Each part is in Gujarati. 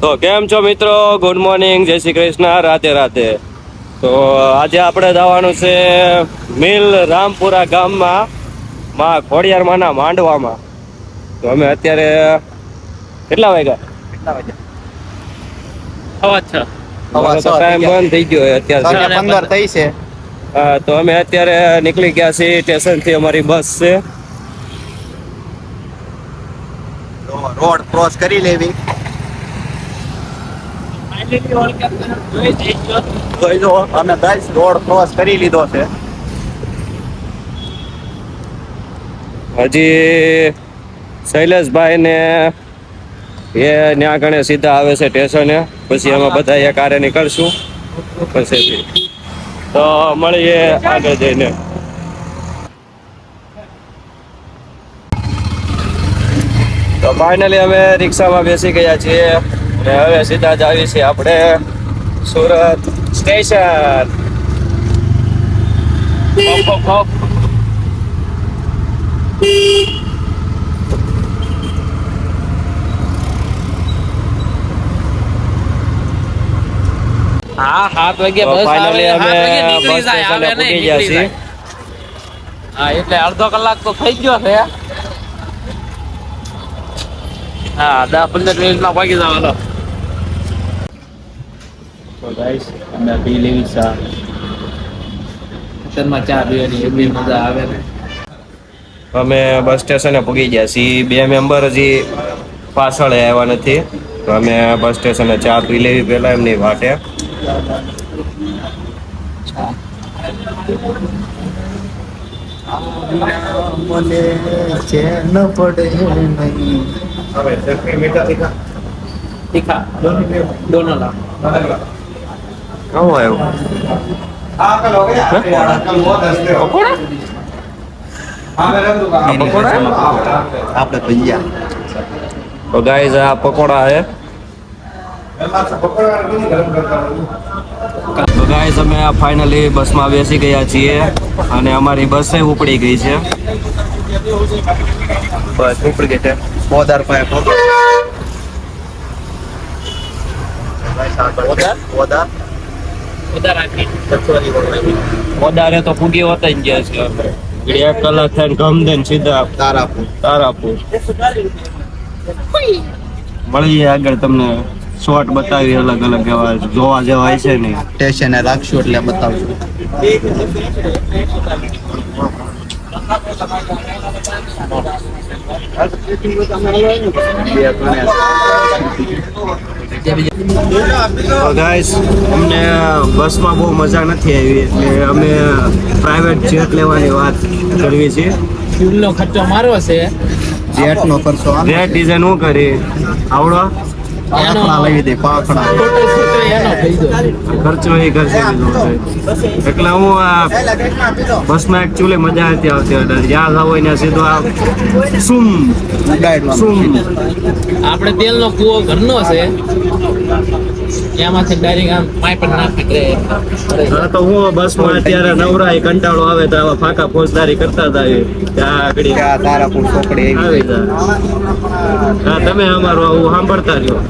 તો કેમ છો મિત્રો? ગુડ મોર્નિંગ જય શ્રી કૃષ્ણ. રાતે રાતે. તો આજે આપણે જવાનું છે મિલ રામપુરા ગામમાં માં ખોડિયારમાંના માંડવામાં. તો અમે અત્યારે કેટલા વાગ્યા? કેટલા વાગ્યા? તો અમે અત્યારે નીકળી ગયા છીએ સ્ટેશનથી અમારી બસ છે. તો રોડ ક્રોસ કરી લેવી. અમે દસ રોડ ક્રોસ કરી લીધો છે હજી શૈલેષભાઈ ને એ ત્યાં ગણે સીધા આવે છે સ્ટેશને. પછી અમે બધા એક હારે નીકળશું. પછી તો મળીએ આગળ જઈને. તો ફાઇનલી અમે રિક્ષામાં બેસી ગયા છીએ. હવે સીધા જ આવી છીએ આપણે સુરત સ્ટેશન. હા સાત વાગે બસ અમે સ્ટેશને પહોંચી ગયા છીએ. હા એટલે અડધો કલાક તો થઈ ગયો છે હા દસ પંદર મિનિટમાં પહોંચી જાવ હાલો guys, ગાઈસ અમે પી લેવી ચા હોટલમાં ચા પીવાની એવી મજા આવે ને. અમે બસ સ્ટેશને પૂગી ગયા છીએ. બે મેમ્બર હજી પાછળ આવ્યા નથી. તો અમે બસ સ્ટેશને ચા પી લેવી પહેલા એમની વાટે. મને ચેન પડે નહીં. તીખા ડોનલા કેવું આવ્યું આપણે ભૈયા તો ગાઈઝ આ પકોડા છે. તો ગાઈઝ અમે ફાઇનલી બસમાં બેસી ગયા છીએ અને અમારી બસે ઉપડી ગઈ છે. બસ ઉપડી ગઈ છે. પોદાર પાસે પોદાર? પોદાર? વધારે તો ફૂગી હોતા જ ગયા છે એક કલાક થઈને ગમ દે સીધા તારાપુર. તારાપુર. મળીએ આગળ તમને શોર્ટ બતાવી અલગ અલગ એવા જોવા જેવા છે ને સ્ટેશને રાખશું એટલે બતાવશું. ગાઈસ અમને બસમાં બહુ મજા નથી આવી એટલે અમે પ્રાઇવેટ જેટ લેવાની વાત કરવી છે. ફ્યુલનો ખર્ચો મારો છે. જેટનો ખર્ચો જેટ ડિઝાઇન હું કરી? આવડો? પાંખડા લઈ દે પાખડા. ખર્ચો એનો ખર્ચો એ કરશે એટલે હું આ બસમાં એકચ્યુઅલી મજા નથી આવતી એટલે જ્યાં જાવ હોય ત્યાં સીધો આ સુમ. સુમ. આપણે તેલનો કૂવો ઘરનો છે. એમાંથી ડાયરેક્ટ આમ પાઇપ જ નાખી હા તો હું બસમાં અત્યારે નવરાય કંટાળો આવે તો આવા ફાકા ફોજદારી કરતા હતા ત્યાં આગળ. તારાપુર ચોકડી આવી આવી હા તમે અમારું આવું સાંભળતા રહ્યો.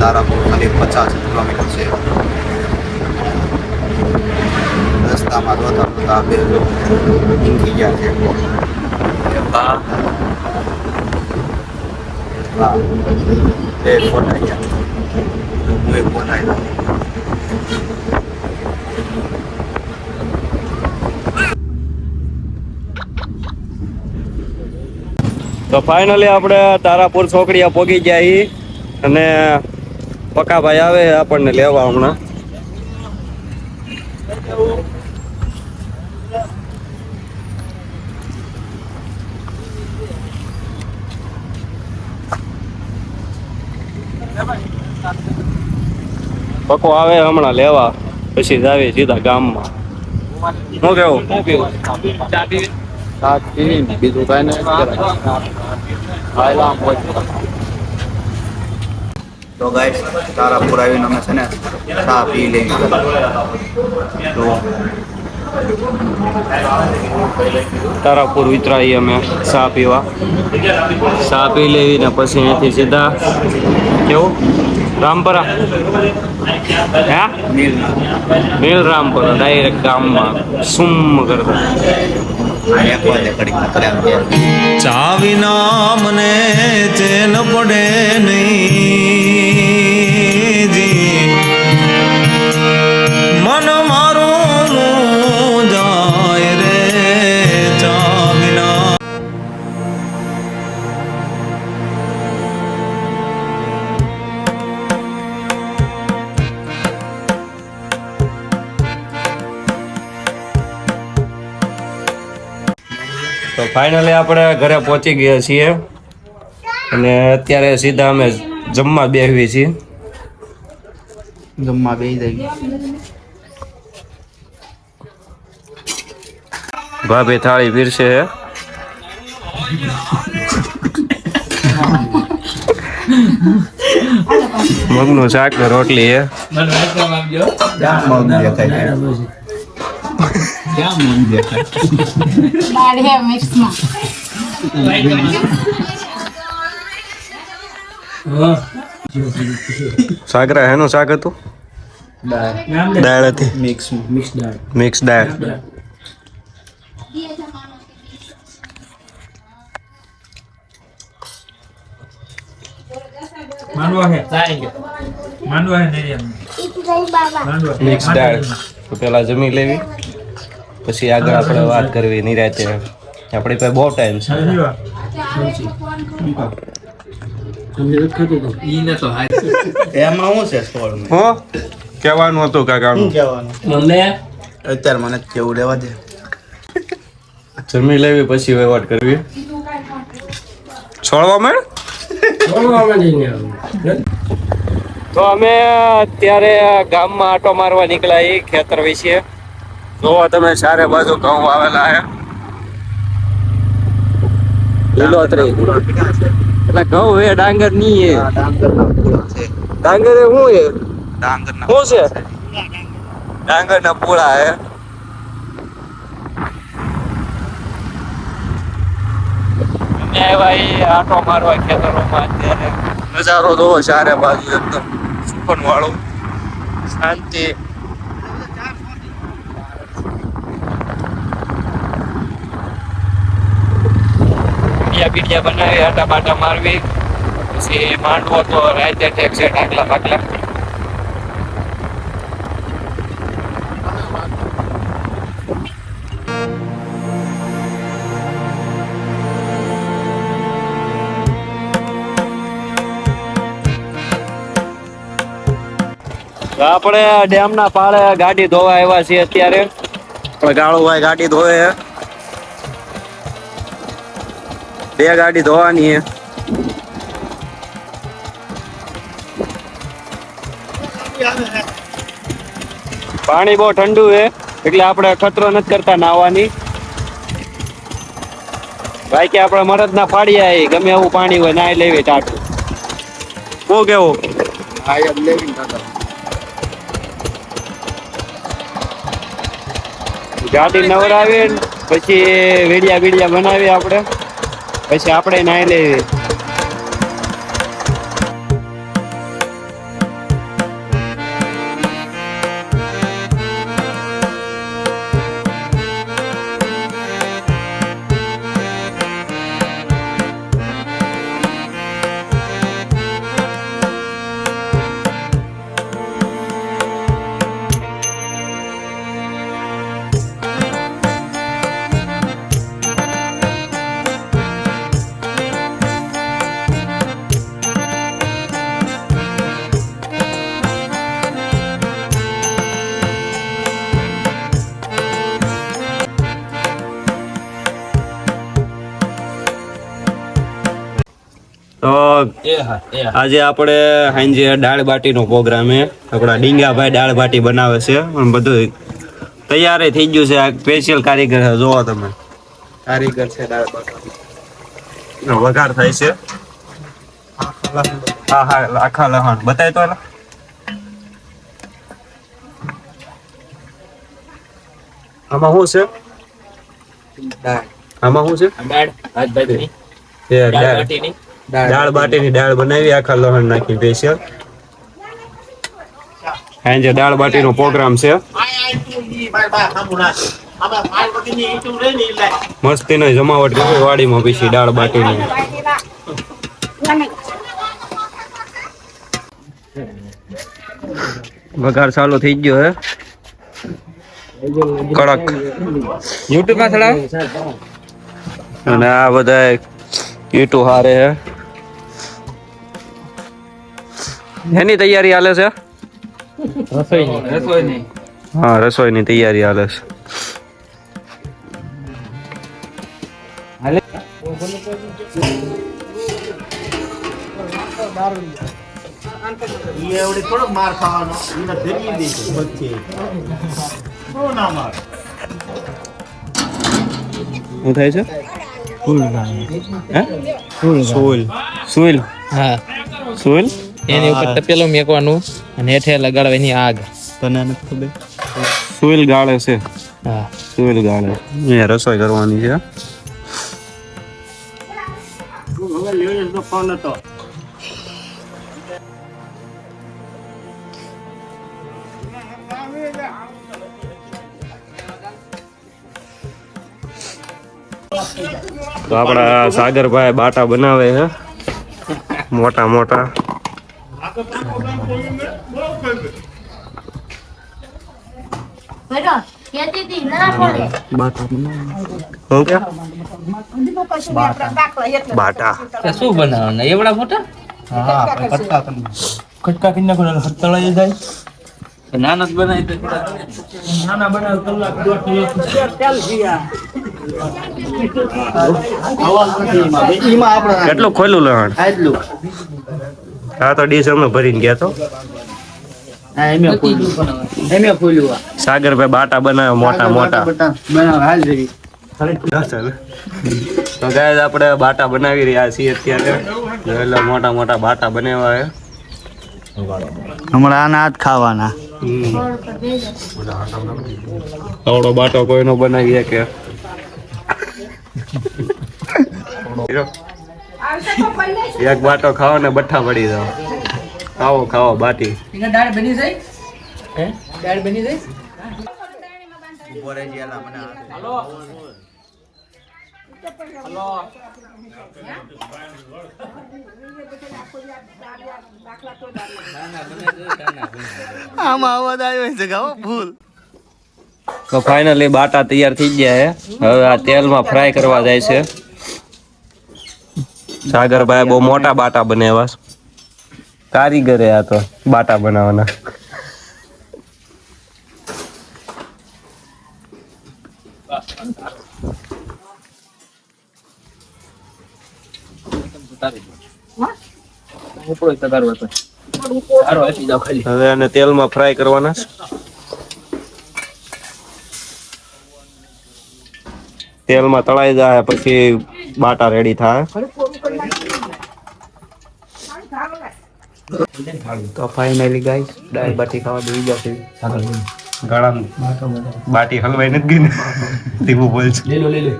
તારાપુર ખાલી પચાસ કિલોમીટર છે. રસ્તામાં જોતા જોતા બે ઊંઘી ગયા છે. હા. બે ફોન ગયા. હું એક ફોન તો ફાઇનલી આપણે તારાપુર છોકરીયા પોગી ગયા અને પકાભાઈ આવે, આપણને લેવા હમણાં. પકો આવે હમણાં લેવા, પછી જાવી સીધા ગામમાં. શું કેવું? બીજું કઈ નહીં તો ગાઈસ તારાપુર આવીને અમે છે ને ચા પી લઈ તો તારાપુર વિતરાઈ અમે ચા પીવા. ચા પી લેવી ને પછી અહીંથી સીધા કેવું? રામપરા. હે? નીલ. રામપરા ડાયરેક્ટ ગામમાં સુમ કરતા એક વાગે ઘડીક કર્યા ચા વિના મને ચેન પડે નહીં. ફાઇનલી આપણે ઘરે પહોંચી ગયા છીએ. અને અત્યારે સીધા અમે જમવા બેસવી છીએ. જમવા બેસી જઈએ. ભાભી થાળી પીરશે મગનું શાક ને રોટલી હે. ક્યાં મન દેખાય દાળ હે મિક્સમાં સાગરા હેનું શાક હતું? દાળ. હતી. મિક્સ મિક્સ દાળ. માંડવા હે. માંડવા હે માંડવા મિક્સ દાળ. તો પેલા જમી લેવી. પછી આગળ આપણે વાત કરવી નિરાતે. આપણી પાસે બહુ ટાઈમ છે. એમાં શું છે સ્ટોર કહેવાનું હતું કાકાનું. કહેવાનું? મને? અત્યારે મને કેવું લેવા દે. જમી લેવી પછી વહીવટ કરવી. છોડવા માંડ? તો અમે અત્યારે ગામમાં આટો મારવા નીકળ્યા એ ખેતર વિશે. જોવો તમે ચારે બાજુ ઘઉં આવેલા હે. લીલોતરી એટલે ઘઉં હે ડાંગરની એ. ડાંગર એ શું હે ડાંગરના શું છે? ડાંગર ના પૂળા હે. આવ્યા એ આટો મારવા ખેતરોમાં અત્યારે. નજારો જોવો ચારે બાજુ એકદમ. સુકન વાળો શાંતિ બીડિયા બનાવી આટા બાટા મારવી. પછી માંડવો તો રાતે ઠેકશે ઢાકલા ભાગલા આપણે ડેમના પાળે ગાડી ધોવા આવ્યા છીએ અત્યારે. આપણે ગાળુભાઈ ગાડી ધોવે છે. બે ગાડી ધોવાની છે. પાણી બહુ ઠંડુ છે એટલે આપણે ખતરો નથી કરતા નાવાની ભાઈ કે આપણે મરદ ના ફાડી આવી ગમે એવું પાણી હોય નાઈ લેવી ટાટું. બહુ કેવું? હા લેવી કાકા ગાડી નવરાવી પછી વીડિયા વીડિયા બનાવી આપણે. પછી આપણે નાઈ લેવી. આજે આપણે સાંજે દાળ બાટીનો પ્રોગ્રામ છે. આપણા ડીંગાભાઈ દાળ બાટી બનાવે છે. અને બધું તૈયાર થઈ ગયું છે. આ સ્પેશિયલ કારીગર છે. જોવો તમે. કારીગર છે દાળ બાટી. વઘાર થાય છે. હા હા આખા લહણ. બતાય તો આમાં શું છે? આમાં શું છે? એ દાળ દાળ બાટીની દાળ બનાવી આખા લહણ નાખી સ્પેશિયલ સાંજે દાળ બાટીનો પ્રોગ્રામ છે. મસ્તીનો જમાવટ કરી વાડીમાં પછી દાળ બાટીની. વઘાર ચાલુ થઈ ગયો હે. કડક. યુટ્યુબમાં ચડાવ અને આ બધા ઈટુ હારે હે. એની તૈયારી હાલે છે? રસોઈ નહીં હા રસોઈની તૈયારી હાલે છે. શું થાય છે? હે? સુલ સુલ હા. સુલ એની ઉપર તપેલું મેકવાનું અને હેઠે લગાડવાની આગ. સુલ ગાળે છે. હા. સુઈલ ગાળે. અહીંયા રસોઈ કરવાની છે. તો આપણા સાગરભાઈ બાટા બનાવે છે. મોટા મોટા. બાટા. શું બનાવવાનું? એવડા મોટા? કટકા કરી નાખો. એટલે તળાઈ જાય. નાના જ બનાવી તો નાના બનાવ કલાક દોઢ કલાક કેટલું ખોલું લહણ? હા તો ડીશ અમે ભરીને ગયા તો. સાગરભાઈ બાટા બનાવે મોટા મોટા. તો ગાય આપણે બાટા બનાવી રહ્યા છીએ અત્યારે. એટલે મોટા મોટા બાટા બનાવ્યા છે હમણાં આના હાથ ખાવાના. આવડો બાટો કોઈનો બનાવી કે? એક બાટો ખાઓ ને બઠ્ઠા પડી જાઓ. ખાવો ખાઓ બાટી. દાળ બની જાય? હે? દાળ બની જાય? તો ફાઇનલી બાટા તૈયાર થઈ ગયા છે હવે આ તેલમાં ફ્રાય કરવા જાય છે. સાગરભાઈ બહુ મોટા બાટા બનાવ્યા છે. કારીગરે આ તો બાટા બનાવવાના. હવે આને તેલમાં ફ્રાય કરવાના છે. તેલમાં તળાઈ જાય પછી બાટા રેડી થાય. તો ફાઇનલી ગાઈસ દાળ બાટી ખાવા બેસી જશે ગાળાનું. બાટી હલવાઈ નથી ગઈ ને. ધીમું બોલ છે. લે લો લે લો.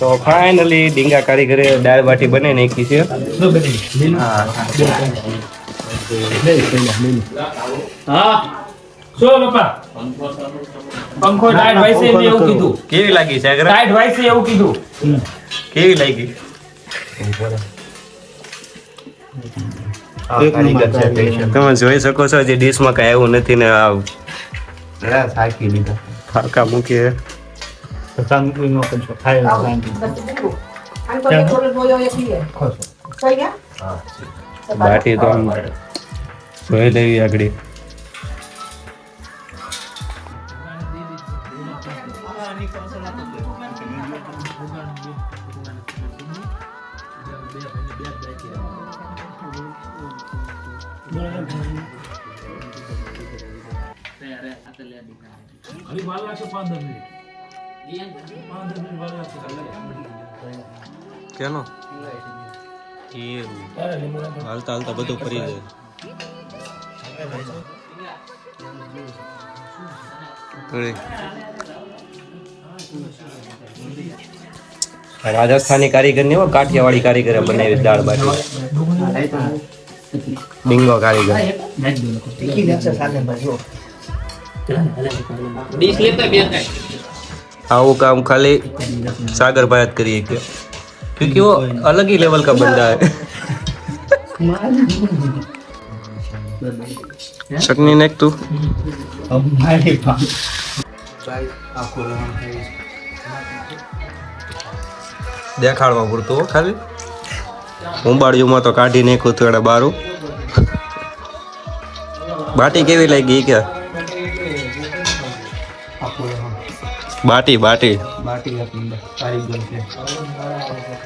તો ફાઇનલી ડીંગા કારીગરે દાળ બાટી બની. છે એમ એવું કીધું. કેવી લાગી છે એવું કીધું. કેવી લાગી? તમે જોઈ શકો છો જે ડીશમાં કઈ આવ્યું નથી ને આ થાકી લીધા. ફાકા મૂકીએ બાટી તો જોઈ લેવી આગળ. હાલતા હાલતા બધું ફરી જાય રાજસ્થાની કારીગર ની હો કાઠિયાવાડી કારીગરે બનાવી દાળ બાટી બિંગો કારીગર ડીશ લેતા બે થાય આવું કામ ખાલી सागर भाई જ કરી કે क्योंकि वो अलग ही लेवल का बंदा है ચટણી નાખ તું. દેખાડવા પૂરતું ખાલી. ઉંબાડિયુંમાં તો કાઢી નાખું તું એને બારું. બાટી કેવી લાગી કે? બાટી બાટી. બાટી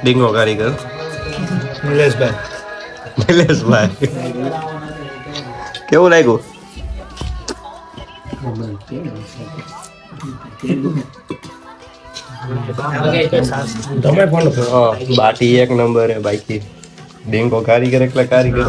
ડીંગો કારીગર. નિલેશભાઈ. નિલેશભાઈ કેવું લાગ્યું? તમે પણ હા, બાટી એક નંબર બાકી. બેંકો કારીગર એકલા કારીગર